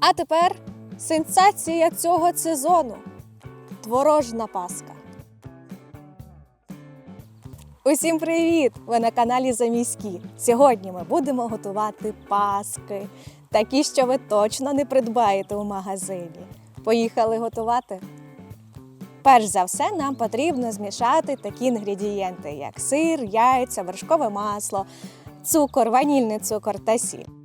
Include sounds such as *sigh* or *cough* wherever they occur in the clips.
А тепер сенсація цього сезону творожна паска. Усім привіт! Ви на каналі Заміські. Сьогодні ми будемо готувати паски, такі, що ви точно не придбаєте у магазині. Поїхали готувати. Перш за все, нам потрібно змішати такі інгредієнти, як сир, яйця, вершкове масло, цукор, ванільний цукор та сіль.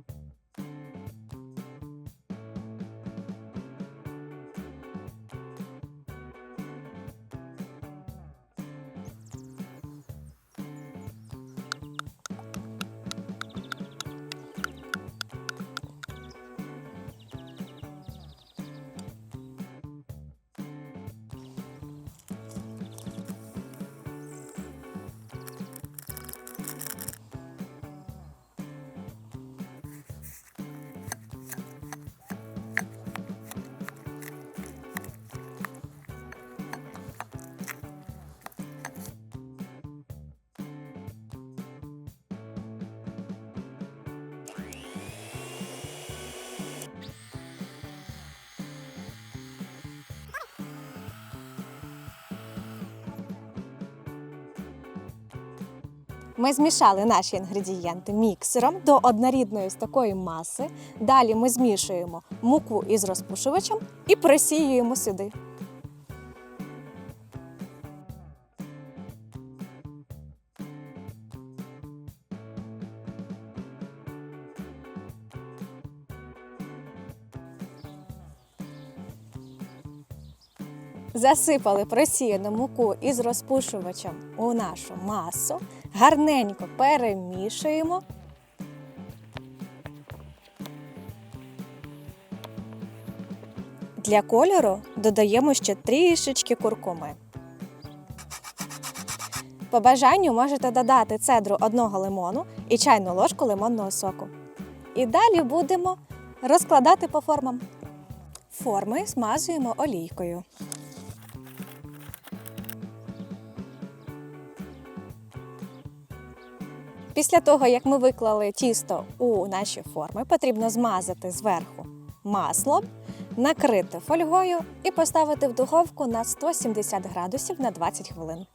Ми змішали наші інгредієнти міксером до однорідної з такої маси. Далі ми змішуємо муку із розпушувачем і просіюємо сюди. Засипали просіяну муку із розпушувачем у нашу масу, гарненько перемішуємо. Для кольору додаємо ще трішечки куркуми. По бажанню можете додати цедру одного лимону і чайну ложку лимонного соку. І далі будемо розкладати по формам. Форми смазуємо олійкою. Після того, як ми виклали тісто у наші форми, потрібно змазати зверху маслом, накрити фольгою і поставити в духовку на 170 градусів на 20 хвилин.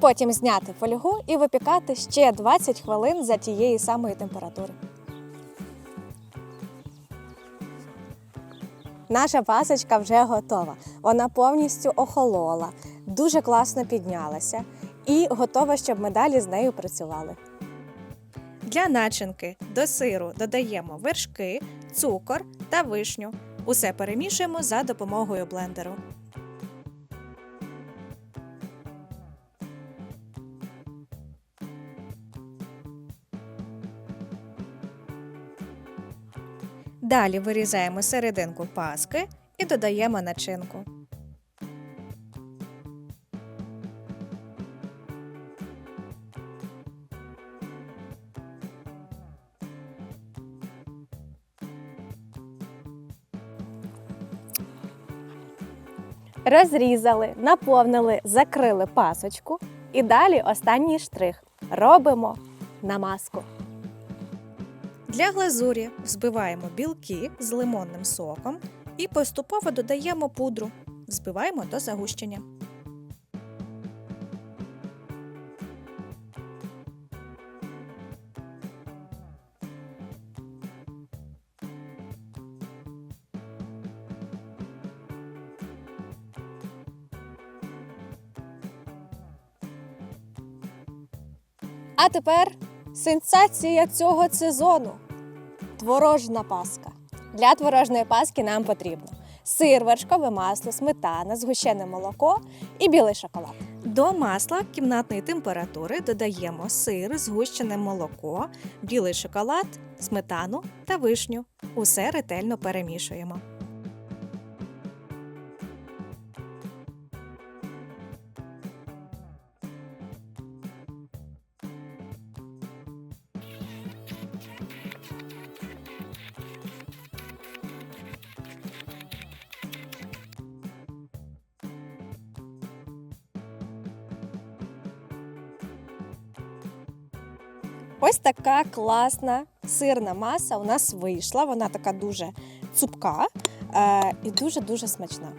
Потім зняти фольгу і випікати ще 20 хвилин за тієї самої температури. Наша пасочка вже готова. Вона повністю охолола, дуже класно піднялася і готова, щоб ми далі з нею працювали. Для начинки до сиру додаємо вершки, цукор та вишню. Усе перемішуємо за допомогою блендеру. Далі вирізаємо серединку паски і додаємо начинку. Розрізали, наповнили, закрили пасочку. І далі останній штрих. Робимо намазку. Для глазурі взбиваємо білки з лимонним соком і поступово додаємо пудру. Взбиваємо до загущення. А тепер сенсація цього сезону творожна паска. Для творожної паски нам потрібно сир, вершкове масло, сметана, згущене молоко і білий шоколад. До масла кімнатної температури додаємо сир, згущене молоко, білий шоколад, сметану та вишню. Усе ретельно перемішуємо. Ось така класна сирна маса у нас вийшла. Вона така дуже цупка е, і дуже-дуже смачна.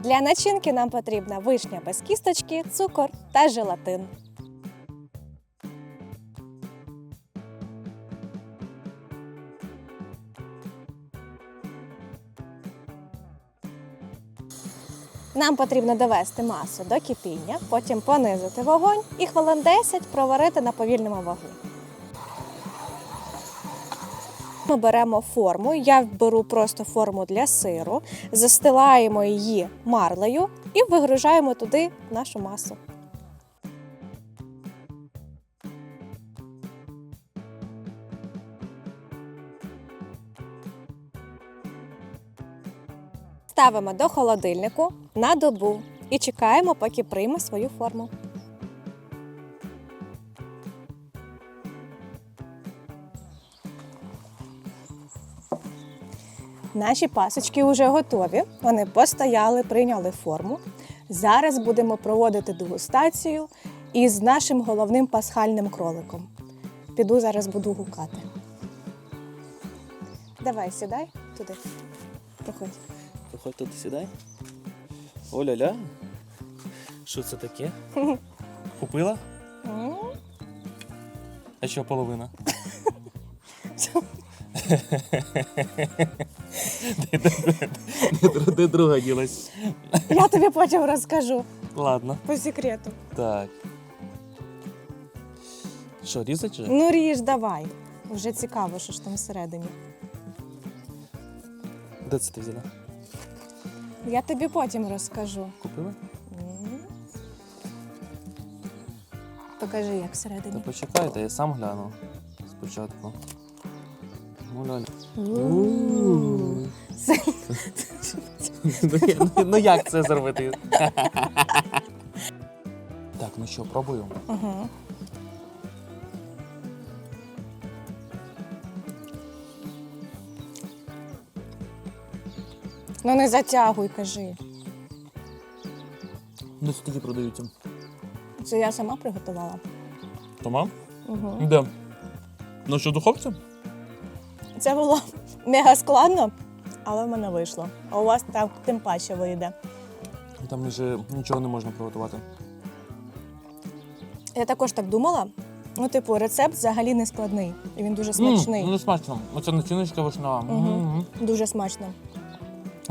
Для начинки нам потрібна вишня без кісточки, цукор та желатин. Нам потрібно довести масу до кипіння, потім понизити вогонь і хвилин 10 проварити на повільному вогні. Ми беремо форму. Я беру просто форму для сиру, застилаємо її марлею і вигружаємо туди нашу масу. Ставимо до холодильнику на добу і чекаємо, поки прийме свою форму. Наші пасочки вже готові. Вони постояли, прийняли форму. Зараз будемо проводити дегустацію із нашим головним пасхальним кроликом. Піду зараз буду гукати. Давай, сідай туди. Проходь. Проходь тут сідай. Оля-ля. Що це таке? *laughs* Купила? А що половина? *laughs* де, друга ділась? Я тобі потім розкажу Ладно. по секрету. Так. Що, різать? Ну ріж, давай. Вже цікаво, що ж там всередині. Де це ти взяла? Я тобі потім розкажу. Купила? Покажи, як Та всередині. почекайте, я сам гляну. Спочатку. Оля-ля. Ну, ну, як це зробити? Так, ну що, пробую. Мгм. Ну не затягуй, кажи. Де це такі продаються? Це я сама приготувала. Тома? Угу. Де? Ну що, духовці? Це було мега складно, але в мене вийшло. А у вас так тим паче вийде. Там вже нічого не можна приготувати. Я також так думала. Ну, типу, рецепт взагалі не складний. І він дуже смачний. М, Ну, смачно. Оце начиночка вишнева. Мгм. Дуже смачно.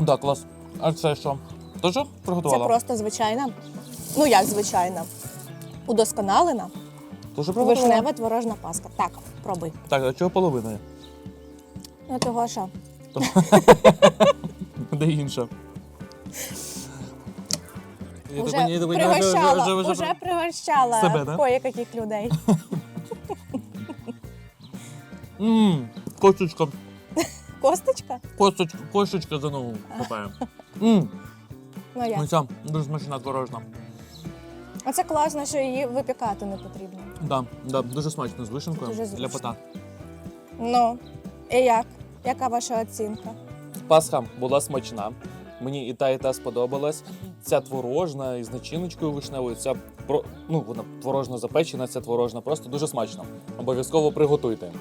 Так, клас. А це що? Теж Це просто звичайна. Ну як звичайна. Удосконалена Теж приготувала? вишнева творожна паска. Так, пробуй. Так, а чого половиною? Ну того що. *laughs* Де інша? Я Уже так- я вже- пригощала, вже- вже- пригощала Себе, да? кое-яких людей. М, Косточка, Косточка? косточка, косточка за ногу хапає. М, Ну як? Ну ця дуже смачна творожна. Оце класно, що її випікати не потрібно. Да, да, дуже смачно з вишенкою Дуже для пота. Ну, і як? Яка ваша оцінка? Пасха була смачна. Мені і та, і та сподобалась. Ця творожна із начиночкою вишневою. Ця про ну вона творожно запечена, ця творожна просто дуже смачно. Обов'язково приготуйте.